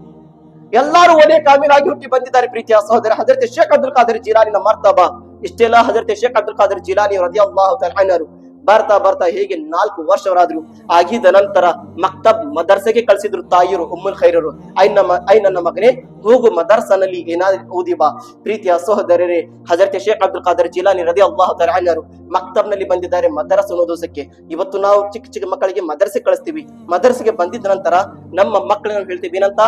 S1: ಎಲ್ಲಾರು ಒಲೆ ಕಾಮಿಲಾಗಿ ಹುಟ್ಟಿ ಬಂದಿದ್ದಾರೆ ಪ್ರೀತಿಯ ಸಹೋದರ ಹಜರತ್ ಶೇಖ್ ಅಬ್ದುಲ್ ಖಾದರ್ ಜಿಲಾನಿನ ಮರ್ತಬ. ಇಷ್ಟೆಲ್ಲ ಹಜರತ್ ಶೇಖ್ ಅಬ್ದುಲ್ ಖಾದರ್ ಜಿಲಾನಿ ರದಿ ಅಲ್ಲಾಹು ಬರ್ತಾ ಬರ್ತಾ ಹೇಗೆ ನಾಲ್ಕು ವರ್ಷವರಾದ್ರು ಆಗಿದ ನಂತರ ಮಕ್ತಬ್ ಮದರ್ಸೆಗೆ ಕಳಿಸಿದ್ರು ತಾಯಿಯರು, ಉಮ್ಮುಲ್ ಖೈರರು. ಐ ನಮ್ಮ ಐ ನನ್ನ ಮಗನೇ, ಹೋಗು ಮದರ್ಸನಲ್ಲಿ ಏನಾದ್ರೂ ಓದಿ ಬಾ. ಪ್ರೀತಿಯ ಸಹೋದರರೇ, ಹಜರತ್ ಶೇಖ್ ಅಬ್ದುಲ್ ಖಾದರ್ ಜಿಲಾನಿ ರದಿ ಅಲ್ಲಾಹು ತರಾನ್ಯರು ಮಕ್ತಬ್ನಲ್ಲಿ ಬಂದಿದ್ದಾರೆ ಮದರಸ ಓದೋಸಕ್ಕೆ ಇವತ್ತು ನಾವು ಚಿಕ್ಕ ಚಿಕ್ಕ ಮಕ್ಕಳಿಗೆ ಮದರ್ಸೆ ಕಳಿಸ್ತೀವಿ. ಮದರ್ಸೆಗೆ ಬಂದಿದ ನಂತರ ನಮ್ಮ ಮಕ್ಕಳನ್ನ ಹೇಳ್ತೀವಿ, ಏನಂತ?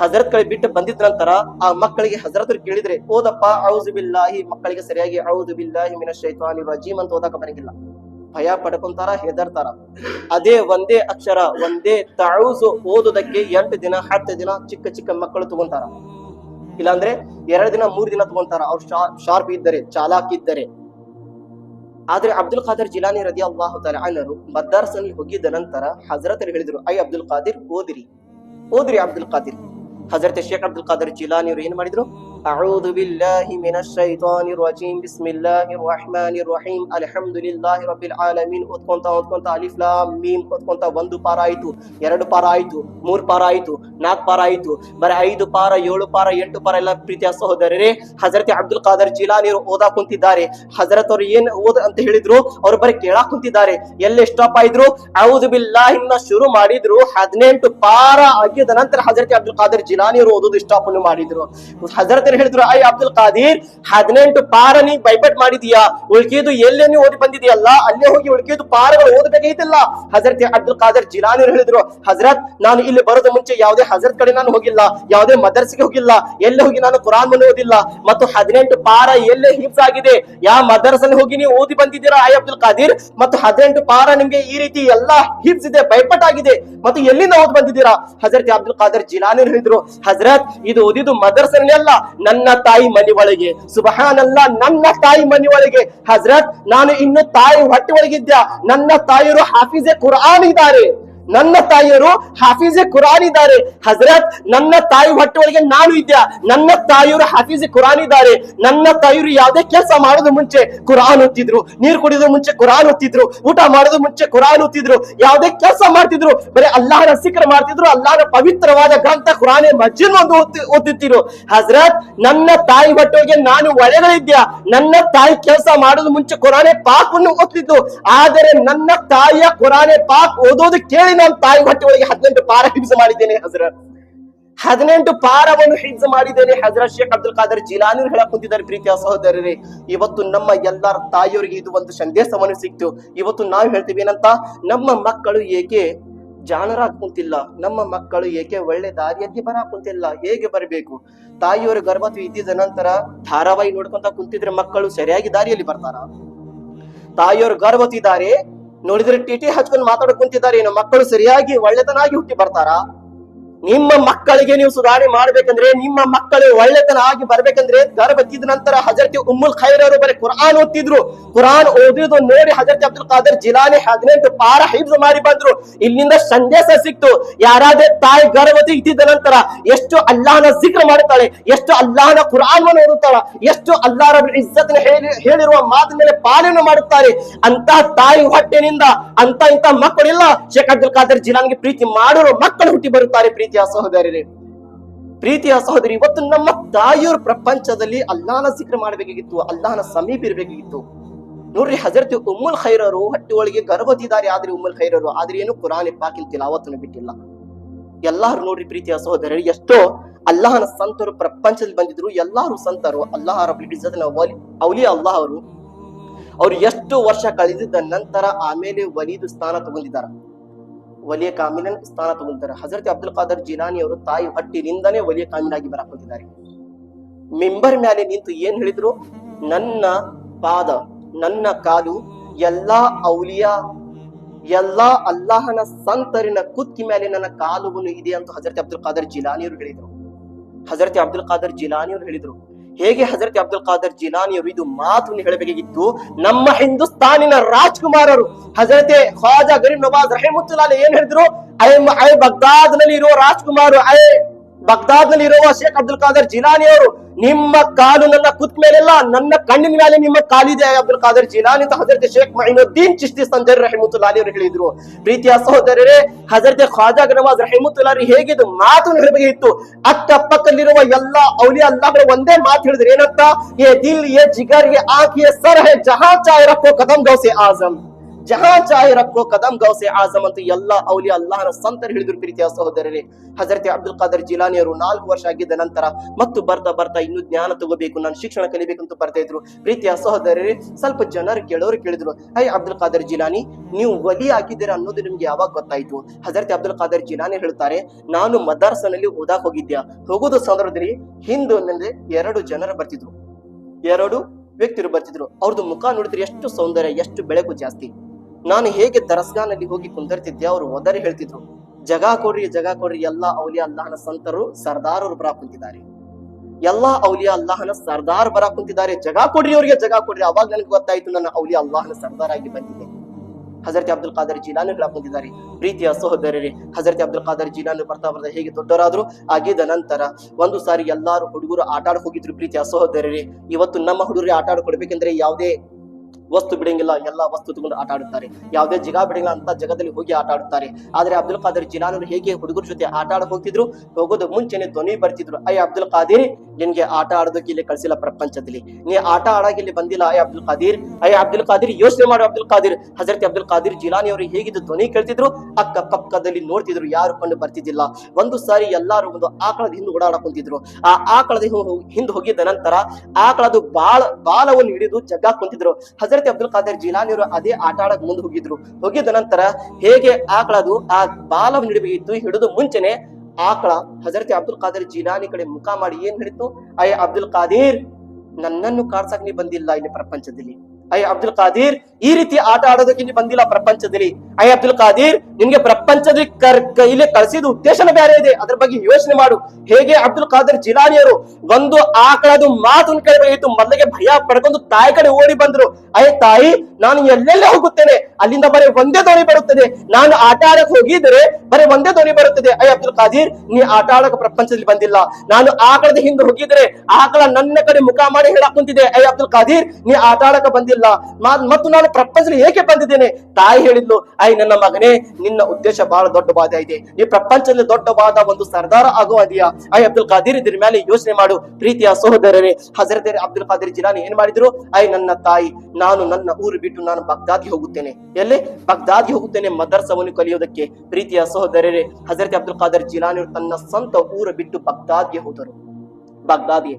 S1: ಹಜರತ್ ಕಡೆ ಬಿಟ್ಟು ಬಂದಿದ ನಂತರ ಆ ಮಕ್ಕಳಿಗೆ ಹಜರತ್ ಕೇಳಿದ್ರೆ, ಓದಪ್ಪ ಔದು ಬಿಲ್ಲಾಹಿ ಮಕ್ಕಳಿಗೆ ಸರಿಯಾಗಿ ಔದು ಬಿಲ್ಲಾಹಿ ಮಿನ ಶೈತಾನಿ ರಜೀಮ್ ಅಂತ ಓದಕ ಬರಂಗಿಲ್ಲ. ಭಯ ಪಡ್ಕೊಂತಾರ, ಹೆದರ್ತಾರ. ಅದೇ ಒಂದೇ ಅಕ್ಷರ, ಒಂದೇ ತೌಸು ಓದೋದಕ್ಕೆ ಎಂಟು ದಿನ, ಹತ್ತು ದಿನ ಚಿಕ್ಕ ಚಿಕ್ಕ ಮಕ್ಕಳು ತಗೊಂತಾರ. ಇಲ್ಲಾಂದ್ರೆ ಎರಡು ದಿನ, ಮೂರು ದಿನ ತಗೊಂತಾರ. ಅವ್ರು ಶಾರ್ಪ್ ಇದ್ದರೆ, ಚಾಲಾಕ್ ಇದ್ದರೆ. ಆದ್ರೆ ಅಬ್ದುಲ್ ಖಾದರ್ ಜಿಲಾನಿ ರದಿ ಅಲ್ಲಾಹು ಅನರು ಮದ್ದಾರ್ಸನಲ್ಲಿ ಹೋಗಿದ್ದ ನಂತರ ಹಜರತ್ ಹೇಳಿದ್ರು, ಐ ಅಬ್ದುಲ್ ಖಾದಿರ್, ಓದಿರಿ. ಓದಿರಿ ಅಬ್ದುಲ್ ಖಾದಿರ್. ಹಜರತ್ ಶೇಖ್ ಅಬ್ದುಲ್ ಖಾದರ್ ಜಿಲಾನಿ ಅವರು ಏನ್ ಮಾಡಿದ್ರು? أعوذ بالله من الشيطان الرجيم بسم الله الرحمن الرحيم الحمد لله رب العالمين ಓದ್ಕೊಂತ ಓದ್ಕೊಂತ ಅಲಿಫ್ ಲಾಮ್ ಮೀಮ್ ಓದ್ಕೊಂತ ಒಂದು ಪಾರ ಆಯ್ತು ಎರಡು ಪಾರ ಆಯ್ತು ಮೂರ್ ಪಾರ ಆಯ್ತು ನಾಲ್ಕು ಪಾರ ಆಯ್ತು ಬರೀ ಐದು ಪಾರ ಏಳು ಪಾರ ಎಂಟು ಪಾರ ಎಲ್ಲ ಪ್ರೀತಿಯ ಸಹೋದರರೇ ಹಜರತ್ ಅಬ್ದುಲ್ ಖಾದರ್ ಜಿಲಾನಿ ಅವರು ಓದಾ ಕುಂತಿದ್ದಾರೆ ಹಜರತ್ ಅವ್ರು ಏನ್ ಓದ ಅಂತ ಹೇಳಿದ್ರು ಅವ್ರು ಬರೀ ಕೇಳಾಕ್ ಕುಂತಿದ್ದಾರೆ ಎಲ್ಲಿ ಸ್ಟಾಪ್ ಆಯ್ದ್ರು ಔದು ಬಿಲ್ಲಾಹಿನ್ನ ಶುರು ಮಾಡಿದ್ರು ಹದಿನೆಂಟು ಪಾರ ಆಗಿದ ನಂತರ ಹಜರತ್ ಅಬ್ದುಲ್ ಖಾದರ್ ಜಿಲಾನಿ ಅವರು ಓದೋದು ಸ್ಟಾಪ್ ಅನ್ನು ಮಾಡಿದ್ರು ಹಜರತ್ ಏನ್ ಹೇಳಿದ್ರು ಐ ಅಬ್ದುಲ್ ಖಾದೀರ್ ಹದಿನೆಂಟು ಪಾರ ನೀ ಬೈಬಟ್ ಮಾಡಿದೀಯಾ? ಉಳ್ಕಿದು ಎಲ್ಲೇ ನೀವು ಓದಿ ಬಂದಿದೆಯಲ್ಲ? ಅಲ್ಲೇ ಹೋಗಿ ಉಳ್ಕಿದು ಪಾರಗಳು ಓದಬೇಕಾಗಿತ್ತಲ್ಲ ಹಜರತ್ ಅಬ್ದುಲ್ ಖಾದರ್ ಜಿಲಾನಿ ಹೇಳಿದ್ರು, ಹಜರತ್, ನಾನು ಇಲ್ಲಿ ಬರೋದ ಮುಂಚೆ ಯಾವುದೇ ಹಜರತ್ ಕಡೆ ನಾನು ಹೋಗಿಲ್ಲ, ಯಾವುದೇ ಮದರ್ಸಿಗೆ ಹೋಗಿಲ್ಲ, ಎಲ್ಲೇ ಹೋಗಿ ನಾನು ಕುರಾನ್ ಮನೆ ಓದಿಲ್ಲ, ಮತ್ತು ಹದಿನೆಂಟು ಪಾರ ಎಲ್ಲೇ ಹಿಪ್ಸ್ ಆಗಿದೆ? ಯಾವ ಮದರ್ಸಲ್ಲಿ ಹೋಗಿ ನೀವು ಓದಿ ಬಂದಿದ್ದೀರಾ ಐ ಅಬ್ದುಲ್ ಖಾದೀರ್ ಮತ್ತು ಹದಿನೆಂಟು ಪಾರ ನಿಮ್ಗೆ ಈ ರೀತಿ ಎಲ್ಲಾ ಹಿಪ್ಸ್ ಇದೆ ಬೈಪಟ್ ಆಗಿದೆ, ಮತ್ತು ಎಲ್ಲಿಂದ ಓದ್ ಬಂದಿದ್ದೀರಾ? ಹಜರತ್ ಅಬ್ದುಲ್ ಖಾದರ್ ಜಿಲಾನಿ ಹೇಳಿದ್ರು, ಹಜರತ್, ಇದು ಓದಿದ್ದು ಮದರ್ಸನೇ ಅಲ್ಲ ನನ್ನ ತಾಯಿ ಮನಿ ಒಳಗೆ ಸುಬಹಾನಲ್ಲ ನನ್ನ ತಾಯಿ ಮನಿ ಒಳಗೆ ಹಜರತ್, ನಾನು ಇನ್ನು ತಾಯಿ ಹೊಟ್ಟೆ ಒಳಗಿದ್ದ ನನ್ನ ತಾಯಿಯರು ಹಾಫಿಜೆ ಕುರಾನ್ ಇದ್ದಾರೆ. ನನ್ನ ತಾಯಿಯರು ಹಾಫೀಜೆ ಕುರಾನ್ ಇದ್ದಾರೆ. ಹಜರತ್, ನನ್ನ ತಾಯಿ ಹೊಟ್ಟೆ ನಾನು ಇದ್ದೆ ನನ್ನ ತಾಯಿಯರು ಹಾಫೀಜೆ ಕುರಾನ್ ಇದ್ದಾರೆ. ನನ್ನ ತಾಯಿಯವರು ಯಾವುದೇ ಕೆಲಸ ಮಾಡೋದು ಮುಂಚೆ ಕುರಾನ್ ಓದ್ತಿದ್ರು. ನೀರು ಕುಡಿಯೋದು ಮುಂಚೆ ಕುರಾನ್ ಓದ್ತಿದ್ರು. ಊಟ ಮಾಡೋದು ಮುಂಚೆ ಕುರಾನ್ ಓದ್ತಿದ್ರು. ಯಾವುದೇ ಕೆಲಸ ಮಾಡ್ತಿದ್ರು. ಬರೀ ಅಲ್ಲಾಹನ ಸಿಕ್ರ ಮಾಡ್ತಿದ್ರು. ಅಲ್ಲಾಹನ ಪವಿತ್ರವಾದ ಗ್ರಂಥ ಕುರಾನೆ ಮಜ್ಜಿನ್ ಒಂದು ಓದ್ತಿ- ಓದುತ್ತಿದ್ರು ಹಜರತ್, ನನ್ನ ತಾಯಿ ಹೊಟ್ಟೆಗೆ ನಾನು ಒಳಗಳಿದ್ದೆ ನನ್ನ ತಾಯಿ ಕೆಲಸ ಮಾಡೋದು ಮುಂಚೆ ಕುರಾನೆ ಪಾಕವನ್ನು ಓದ್ತಿದ್ದು ಆದರೆ ನನ್ನ ತಾಯಿಯ ಕುರಾನೆ ಪಾಕ್ ಓದೋದು ಕೇಳಿ ನಾನು ತಾಯಿ ಹೊಟ್ಟೆ ಒಳಗೆ ಹದಿನೆಂಟು ಪಾರ ಹಿಂಸೆ ಮಾಡಿದ್ದೇನೆ ಹಜರ ಹದಿನೆಂಟು ಪಾರವನ್ನು ಹಿಡ್ಸ್ ಮಾಡಿದ್ದೇನೆ ಹಜರ ಶೇಖ್ ಅಬ್ದುಲ್ ಖಾದರ್ ಜಿಲಾನಿ ಹೇಳಕ್ ಕುಂತಿದ್ದಾರೆ ಪ್ರೀತಿಯ ಸಹೋದರರೇ. ಇವತ್ತು ನಮ್ಮ ಎಲ್ಲರ ತಾಯಿಯವರಿಗೆ ಇದು ಒಂದು ಸಂದೇಶವನ್ನು ಸಿಕ್ತು. ಇವತ್ತು ನಾವು ಹೇಳ್ತೀವಿ ಏನಂತ, ನಮ್ಮ ಮಕ್ಕಳು ಏಕೆ ಜಾಣರಾಗ್ ಕುಂತಿಲ್ಲ, ನಮ್ಮ ಮಕ್ಕಳು ಏಕೆ ಒಳ್ಳೆ ದಾರಿಯಲ್ಲಿ ಬರ ಕುಂತಿಲ್ಲ, ಹೇಗೆ ಬರಬೇಕು? ತಾಯಿಯವರು ಗರ್ಭತಿ ಇದ್ದಿದ ನಂತರ ಧಾರಾವಾಹಿ ನೋಡ್ಕೊಂತ ಕುಂತಿದ್ರೆ ಮಕ್ಕಳು ಸರಿಯಾಗಿ ದಾರಿಯಲ್ಲಿ ಬರ್ತಾರ? ತಾಯಿಯವರು ಗರ್ಭವತಿ ಇದ್ದಾರೆ ನೋಡಿದ್ರೆ ಟಿಟಿ ಹಚ್ಕೊಂಡು ಮಾತಾಡಕ್ ಕುಂತಿದ್ದಾರೆ. ಏನು ಮಕ್ಕಳು ಸರಿಯಾಗಿ ಒಳ್ಳೆತನಾಗಿ ಹುಟ್ಟಿ ಬರ್ತಾರಾ? ನಿಮ್ಮ ಮಕ್ಕಳಿಗೆ ನೀವು ಸುಧಾರಣೆ ಮಾಡ್ಬೇಕಂದ್ರೆ, ನಿಮ್ಮ ಮಕ್ಕಳು ಒಳ್ಳೆತನ ಆಗಿ ಬರ್ಬೇಕಂದ್ರೆ ಗರ್ಭತ್ತಿದ ನಂತರ ಹಜರತಿ ಉಮ್ಮುಲ್ ಖೈರ್ ಅವರು ಬರೀ ಕುರಾನ್ ಓದ್ತಿದ್ರು. ಕುರಾನ್ ಓದಿದ್ದು ನೋಡಿ ಹಜರತಿ ಅಬ್ದುಲ್ ಖಾದರ್ ಜಿಲಾನಿ ಹದಿನೆಂಟು ಪಾರ ಹಿಬ್ಸ್ ಮಾಡಿ ಬಂದ್ರು. ಇಲ್ಲಿಂದ ಸಂದೇಶ ಸಿಕ್ತು. ಯಾರಾದ್ರೆ ತಾಯಿ ಗರ್ಭವತಿ ಇದ್ದಿದ್ದ ನಂತರ ಎಷ್ಟು ಅಲ್ಲಾಹನ ಜಿಕ್ರ ಮಾಡುತ್ತಾಳೆ, ಎಷ್ಟು ಅಲ್ಲಾಹನ ಕುರಾನ್ ಓದುತ್ತಾಳ, ಎಷ್ಟು ಅಲ್ಲಾರ ಇಜ್ಜತ್ನ ಹೇಳಿ, ಹೇಳಿರುವ ಮಾತಿನ ಮೇಲೆ ಪಾಲನೆ ಮಾಡುತ್ತಾರೆ. ಅಂತ ತಾಯಿ ಹೊಟ್ಟೆನಿಂದ ಅಂತ ಇಂತ ಮಕ್ಕಳಿಲ್ಲ. ಶೇಖ್ ಅಬ್ದುಲ್ ಖಾದರ್ ಜಿಲಾನ್ಗೆ ಪ್ರೀತಿ ಮಾಡೋರು ಮಕ್ಕಳು ಹುಟ್ಟಿ ಬರುತ್ತಾರೆ ಪ್ರೀತಿಯ ಸಹೋದರರೇ, ಪ್ರೀತಿಯ ಸಹೋದರಿ, ಇವತ್ತು ನಮ್ಮ ತಾಯಿಯವ್ರ ಪ್ರಪಂಚದಲ್ಲಿ ಅಲ್ಲಾನ ಸಿಕ್ರ ಮಾಡಬೇಕಾಗಿತ್ತು, ಅಲ್ಲಾಹನ ಸಮೀಪ ಇರಬೇಕಾಗಿತ್ತು. ನೋಡ್ರಿ, ಹಜರತಿ ಉಮ್ಮುಲ್ ಖೈರರು ಹೊಟ್ಟೆ ಒಳಗೆ ಗರ್ಭದಿದ್ದಾರೆ ಆದ್ರೆ ಉಮ್ಮುಲ್ ಖೈರರು, ಆದ್ರೆ ಏನು ಕುರಾನ್ ಪಾಕಿಲ್ ತಿಲಾವತ್ತನ್ನು ಬಿಟ್ಟಿಲ್ಲ. ಎಲ್ಲಾರು ನೋಡ್ರಿ ಪ್ರೀತಿಯ ಸಹೋದರರು, ಎಷ್ಟೋ ಅಲ್ಲಾಹನ ಸಂತರು ಪ್ರಪಂಚದಲ್ಲಿ ಬಂದಿದ್ರು, ಎಲ್ಲಾರು ಸಂತರು, ಅಲ್ಲಾಹ ಅವಲಿ ವಲಿ ಔಲಿ ಅಲ್ಲಾಹ್ ಅವರು, ಅವ್ರು ಎಷ್ಟು ವರ್ಷ ಕಳೆದಿದ್ದ ನಂತರ ಆಮೇಲೆ ವಲಿದು ಸ್ಥಾನ ತಗೊಂಡಿದ್ದಾರೆ. ವಲಿಯ ಕಾಮಿನ ಸ್ಥಾನ ತಗೊಳ್ತಾರೆ ಹಜರತ್ ಅಬ್ದುಲ್ ಖಾದರ್ ಜಿನಾನಿ ಅವರು ತಾಯಿ ಹಟ್ಟಿನಿಂದನೇ ವಲಿಯ ಕಾಮಿನಾಗಿ ಬರಾಕೊಂಡಿದ್ದಾರೆ ಮೆಂಬರ್ ಮೇಲೆ ನಿಂತು ಏನ್ ಹೇಳಿದ್ರು? ನನ್ನ ಪಾದ, ನನ್ನ ಕಾಲು, ಎಲ್ಲಾ ಔಲಿಯಾ, ಎಲ್ಲಾ ಅಲ್ಲಾಹನ ಸಂತರಿನ ಕುತ್ತಿ ಮೇಲೆ ನನ್ನ ಕಾಲುವನ್ನು ಇದೆ ಅಂತ ಹಜರತ್ ಅಬ್ದುಲ್ ಖಾದರ್ ಜಿಲಾನಿಯವರು ಹೇಳಿದ್ರು. ಹಜರತ್ ಅಬ್ದುಲ್ ಖಾದರ್ ಜಿಲಾನಿಯವರು ಹೇಳಿದ್ರು ಹೇಗೆ ಹಜರತ್ ಅಬ್ದುಲ್ ಖಾದರ್ ಜಿಲಾನಿಯವರು ಇದು ಮಾತು ಹೇಳಬೇಕಾಗಿತ್ತು? ನಮ್ಮ ಹಿಂದೂಸ್ತಾನಿನ ರಾಜ್ಕುಮಾರರು ಹಜರತೆ ಖ್ವಾಜಾ ಗರೀಬ್ ನವಾಜ್ ರಹಿಮುತ್ತುಲ್ಲಾಹ ಏನ್ ಹೇಳಿದ್ರು? ಐ ಐ ಬಗ್ದಾದ್ನಲ್ಲಿ ಇರುವ ರಾಜ್ಕುಮಾರ್, ಐ ಬಗ್ದಾದ್ನಲ್ಲಿ ಇರುವ ಶೇಖ್ ಅಬ್ದುಲ್ ಖಾದರ್ ಜಿಲಾನಿ ಅವರು, ನಿಮ್ಮ ಕಾಲು ನನ್ನ ಕುತ್ ಮೇಲೆಲ್ಲ, ನನ್ನ ಕಣ್ಣಿನ ಮೇಲೆ ನಿಮ್ಮ ಕಾಲಿದೆ ಅಬ್ದುಲ್ ಖಾದರ್ ಜಿಲಾನಿ ಅಂತ ಹಜರತ್ ಶೇಖ್ ಮಹಿನುದ್ದೀನ್ ಚಿಶ್ತಿ ಸಂಜರ್ ರಹಮತ್ಲಾಲಿ ಅವರು ಹೇಳಿದ್ರು. ಪ್ರೀತಿಯ ಸಹೋದರರೇ, ಹಜರತ್ ಖ್ವಾಜಾ ನವಾಜ್ ರಹಿಮುತ್ತುಲ್ಲಾರಿ ಹೇಗಿದ್ದು ಮಾತು ಬಗ್ಗೆ ಇತ್ತು. ಅಕ್ಕ ಪಕ್ಕದಲ್ಲಿರುವ ಎಲ್ಲ ಅಲ್ಲಾ ಅಲ್ಲಾಹರ ಒಂದೇ ಮಾತು ಹೇಳಿದ್ರು, ಏನಂತ? ಏ ದಿಲ್ ಎ ಜಿಗರ್, ಏ ಆಕಿ ಎ ಸರ್, ಹೇ ಜಹಾ ಚಾಯ್ ರಕ್ಕೋ ಕದಂ ದೋಸೆ ಆಜಮ್. ಜಹಾ ಚಾಯ್ ರಕ್ಕೋ ಕದಂ ಗೌಸೆ ಆಜಮ್ ಅಂತ ಎಲ್ಲ ಅವಲಿ ಅಲ್ಲಾಹನ ಸಂತರು ಹಿಡಿದ್ರು ಪ್ರೀತಿಯ ಸಹೋದರರೇ ಹಜರತ್ ಅಬ್ದುಲ್ ಖಾದರ್ ಜಿಲಾನಿ ಅವರು ನಾಲ್ಕು ವರ್ಷ ಆಗಿದ್ದ ನಂತರ ಮತ್ತು ಬರ್ತಾ ಬರ್ತಾ ಇನ್ನು ಜ್ಞಾನ ತಗೋಬೇಕು, ನಾನು ಶಿಕ್ಷಣ ಕಲಿಬೇಕು ಅಂತ ಬರ್ತಾ ಇದ್ರು. ಪ್ರೀತಿಯ ಸಹೋದರರೇ ಸ್ವಲ್ಪ ಜನರು ಕೇಳೋರು ಕೇಳಿದ್ರು, ಹೈ ಅಬ್ದುಲ್ ಖಾದರ್ ಜಿಲಾನಿ, ನೀವು ವಲಿ ಆಗಿದ್ದೀರಾ ಅನ್ನೋದು ನಿಮ್ಗೆ ಯಾವಾಗ ಗೊತ್ತಾಯ್ತು? ಹಜರತ್ ಅಬ್ದುಲ್ ಖಾದರ್ ಜಿಲಾನಿ ಹೇಳ್ತಾರೆ, ನಾನು ಮದಾರ್ಸನಲ್ಲಿ ಓದಾಕ್ ಹೋಗಿದ್ದೆ ಹೋಗೋದು ಸಂದರ್ಭದಲ್ಲಿ ಹಿಂದೂ ಎರಡು ಜನರು ಬರ್ತಿದ್ರು. ಎರಡು ವ್ಯಕ್ತಿರು ಬರ್ತಿದ್ರು. ಅವ್ರದ್ದು ಮುಖ ನೋಡಿದ್ರೆ ಎಷ್ಟು ಸೌಂದರ್ಯ, ಎಷ್ಟು ಬೆಳಕು ಜಾಸ್ತಿ. ನಾನು ಹೇಗೆ ದರಸ್ಗಾನಲ್ಲಿ ಹೋಗಿ ಕುಂದರ್ತಿದ್ದೆ, ಅವರು ಒದರಿ ಹೇಳ್ತಿದ್ರು, ಜಗ ಕೊಡ್ರಿ ಜಗ ಕೊಡ್ರಿ, ಎಲ್ಲಾ ಔಲಿಯಾ ಅಲ್ಲಾಹನ ಸಂತರು ಸರ್ದಾರರು ಬರ ಕುಂತಿದ್ದಾರೆ. ಎಲ್ಲಾ ಔಲಿಯಾ ಅಲ್ಲಾಹನ ಸರ್ದಾರ್ ಬರ ಕುಂತಿದ್ದಾರೆ, ಜಗ ಕೊಡ್ರಿ ಅವರಿಗೆ, ಜಗ ಕೊಡ್ರಿ. ಅವಾಗ ನನಗೆ ಗೊತ್ತಾಯ್ತು ನನ್ನ ಔಲಿಯಾ ಅಲ್ಲಾಹನ ಸರ್ದಾರ್ ಆಗಿ ಬಂದಿದೆ ಹಜರತ್ ಅಬ್ದುಲ್ ಖಾದರ್ ಜಿಲಾನಿ ಹೇಳಕೊಂಡಿದ್ದಾರೆ ಪ್ರೀತಿಯ ಸಹೋದರರೇ, ಹಜರತ್ ಅಬ್ದುಲ್ ಖಾದರ್ ಜೀಲಾನು ಬರ್ತಾ ಬರ್ತಾ ಹೇಗೆ ದೊಡ್ಡವರಾದ್ರು, ಆಗಿದ ನಂತರ ಒಂದು ಸಾರಿ ಎಲ್ಲಾರು ಹುಡುಗರು ಆಟ ಹೋಗಿದ್ರು ಪ್ರೀತಿಯ ಸಹೋದರರೇ. ಇವತ್ತು ನಮ್ಮ ಹುಡುಗರಿಗೆ ಆಟ ಕೊಡ್ಬೇಕಂದ್ರೆ ಯಾವುದೇ ವಸ್ತು ಬಿಡಂಗಿಲ್ಲ, ಎಲ್ಲಾ ವಸ್ತು ತಗೊಂಡು ಆಟ ಆಡುತ್ತಾರೆ. ಯಾವುದೇ ಜಗ ಬಿಡಂಗಿಲ್ಲ ಅಂತ ಜಗದಲ್ಲಿ ಹೋಗಿ ಆಟ ಆಡುತ್ತಾರೆ. ಆದ್ರೆ ಅಬ್ದುಲ್ ಖಾದರ್ ಜಿಲಾನರು ಹೇಗೆ ಹುಡುಗರ ಜೊತೆ ಆಟ ಆಡ ಹೋಗ್ತಿದ್ರು? ಹೋಗೋದು ಮುಂಚೆನೆ ಧ್ವನಿ ಬರ್ತಿದ್ರು. ಅಯ್ಯ ಅಬ್ದುಲ್ ಖಾದೀರ್, ನಿನ್ಗೆ ಆಟ ಆಡೋದಕ್ಕೆ ಇಲ್ಲಿ ಕಳಿಸಿಲ್ಲ ಪ್ರಪಂಚದಲ್ಲಿ. ನೀ ಆಟ ಆಡಕ್ಕೆ ಇಲ್ಲಿ ಬಂದಿಲ್ಲ ಅಯ್ಯ ಅಬ್ದುಲ್ ಖಾದೀರ್. ಅಯ್ಯ ಅಬ್ದುಲ್ ಖಾದೀರ್, ಯೋಚನೆ ಮಾಡು ಅಬ್ದುಲ್ ಖಾದಿರ್. ಹಜರತ್ ಅಬ್ದುಲ್ ಖಾದೀರ್ ಜಿಲಾನಿ ಅವರು ಹೇಗಿದ್ದು ಧ್ವನಿ ಕೇಳ್ತಿದ್ರು? ಅಕ್ಕ ಪಕ್ಕದಲ್ಲಿ ನೋಡ್ತಿದ್ರು, ಯಾರು ಕಂಡು ಬರ್ತಿದ್ದಿಲ್ಲ. ಒಂದು ಸಾರಿ ಎಲ್ಲಾರು ಒಂದು ಆಕಳದ ಹಿಂದೆ ಓಡಾಡಕ್ ಕುಂತಿದ್ರು. ಆ ಆಕಳದ ಹಿಂದೆ ಹೋಗಿದ್ದ ನಂತರ ಆಕಳದು ಬಾಳ ಬಾಲವನ್ನು ಹಿಡಿದು ಜಗ್ಗಾಕ್ ಕುಂತಿದ್ರು. ಹಜರತ್ ಅಬ್ದುಲ್ ಖಾದರ್ ಜಿಲಾನಿ ಅವರು ಅದೇ ಆಟ ಆಡಕ್ ಮುಂದೆ ಹೋಗಿದ್ರು. ಹೋಗಿದ ನಂತರ ಹೇಗೆ ಆಕಳದು ಆ ಬಾಲವ ಹಿಡಿಬೇಕಿತ್ತು ಹಿಡಿದು ಮುಂಚೆನೆ ಆಕಳ ಹಜರತ್ ಅಬ್ದುಲ್ ಖಾದರ್ ಜಿಲಾನಿ ಕಡೆ ಮುಖ ಮಾಡಿ ಏನ್ ಹೇಳಿತ್ತು? ಅಯ್ಯ ಅಬ್ದುಲ್ ಖಾದೀರ್, ನನ್ನನ್ನು ಕಾಡ್ಸಕ್ ನೀ ಬಂದಿಲ್ಲ ಇಲ್ಲಿ ಪ್ರಪಂಚದಲ್ಲಿ. ಅಯ್ಯ ಅಬ್ದುಲ್ ಖಾದೀರ್ ಈ ರೀತಿ ಆಟ ಆಡೋದಕ್ಕೆ ಇಲ್ಲಿ ಬಂದಿಲ್ಲ ಪ್ರಪಂಚದಲ್ಲಿ. ಐ ಅಬ್ದುಲ್ ಖಾದೀರ್, ನಿನ್ಗೆ ಪ್ರಪಂಚದಲ್ಲಿ ಕರ್ ಕ- ಇಲ್ಲಿ ಕಳಿಸಿದ ಉದ್ದೇಶನ ಬೇರೆ ಇದೆ. ಅದ್ರ ಬಗ್ಗೆ ಯೋಚನೆ ಮಾಡು. ಹೇಗೆ ಅಬ್ದುಲ್ ಖಾದರ್ ಜಿಲಾನಿಯರು ಒಂದು ಆಕಳದು ಮಾತು ಕೇಳಬೇಕಿತ್ತು ಮೊದಲಿಗೆ ಭಯ ಪಡ್ಕೊಂಡು ತಾಯಿ ಕಡೆ ಓಡಿ ಬಂದ್ರು. ಅಯ್ಯ ತಾಯಿ, ನಾನು ಎಲ್ಲೆಲ್ಲ ಹೋಗುತ್ತೇನೆ? ಅಲ್ಲಿಂದ ಬರೀ ಒಂದೇ ಧ್ವನಿ ಬರುತ್ತದೆ. ನಾನು ಆಟ ಆಡಕ್ ಹೋಗಿದ್ರೆ ಬರೀ ಒಂದೇ ಧ್ವನಿ ಬರುತ್ತದೆ. ಅಯ್ಯ ಅಬ್ದುಲ್ ಖಾದೀರ್, ನೀ ಆಟ ಆಡಕ ಪ್ರಪಂಚದಲ್ಲಿ ಬಂದಿಲ್ಲ. ನಾನು ಆಕಳದ ಹಿಂದೆ ಹೋಗಿದ್ರೆ ಆಕಳ ನನ್ನ ಕಡೆ ಮುಖ ಮಾಡಿ ಹೇಳಕ್ ಕುಂತಿದೆ ಅಯ್ಯ ಅಬ್ದುಲ್ ಖಾದೀರ್, ನೀ ಆಟ ಆಡಕ ಬಂದಿಲ್ಲ. ಮತ್ತು ನಾನು ಪ್ರಪಂಚದಲ್ಲಿ ಏಕೆ ಬಂದಿದ್ದೇನೆ? ತಾಯಿ ಹೇಳಿದ್ಲು ಅಯ್ಯ ನನ್ನ ಮಗನೇ, ನಿನ್ನ ಉದ್ದೇಶ ಬಹಳ ದೊಡ್ಡ ವಾದ ಇದೆ. ಈ ಪ್ರಪಂಚದಲ್ಲಿ ದೊಡ್ಡವಾದ ಒಂದು ಸರ್ದಾರ ಆಗುವದಿಯಾ ಅಯ್ಯ ಅಬ್ದುಲ್ ಖಾದೀರ್ ಇದ್ರ ಮೇಲೆ ಯೋಚನೆ ಮಾಡು. ಪ್ರೀತಿಯ ಸಹೋದರರೇ, ಹಜರತ್ ಅಬ್ದುಲ್ ಖಾದೀರ್ ಜಿಲಾನಿ ಏನ್ ಮಾಡಿದ್ರು? ಅಯ್ಯ ನನ್ನ ತಾಯಿ, ನಾನು ನನ್ನ ಊರು ಬಿಟ್ಟು ನಾನು ಬಗ್ದಾದ್ಗೆ ಹೋಗುತ್ತೇನೆ. ಎಲ್ಲಿ? ಬಗ್ದಾದಿ ಹೋಗುತ್ತೇನೆ ಮದರ್ಸವನ್ನು ಕಲಿಯೋದಕ್ಕೆ ಪ್ರೀತಿಯ ಸಹೋದರರೇ, ಹಜರತ್ ಅಬ್ದುಲ್ ಖಾದರ್ ಜಿಲಾನಿ ತನ್ನ ಸ್ವಂತ ಊರು ಬಿಟ್ಟು ಬಗ್ದಾದ್ಗೆ ಹೋದರು. ಬಗ್ದಾದ್ಗೆ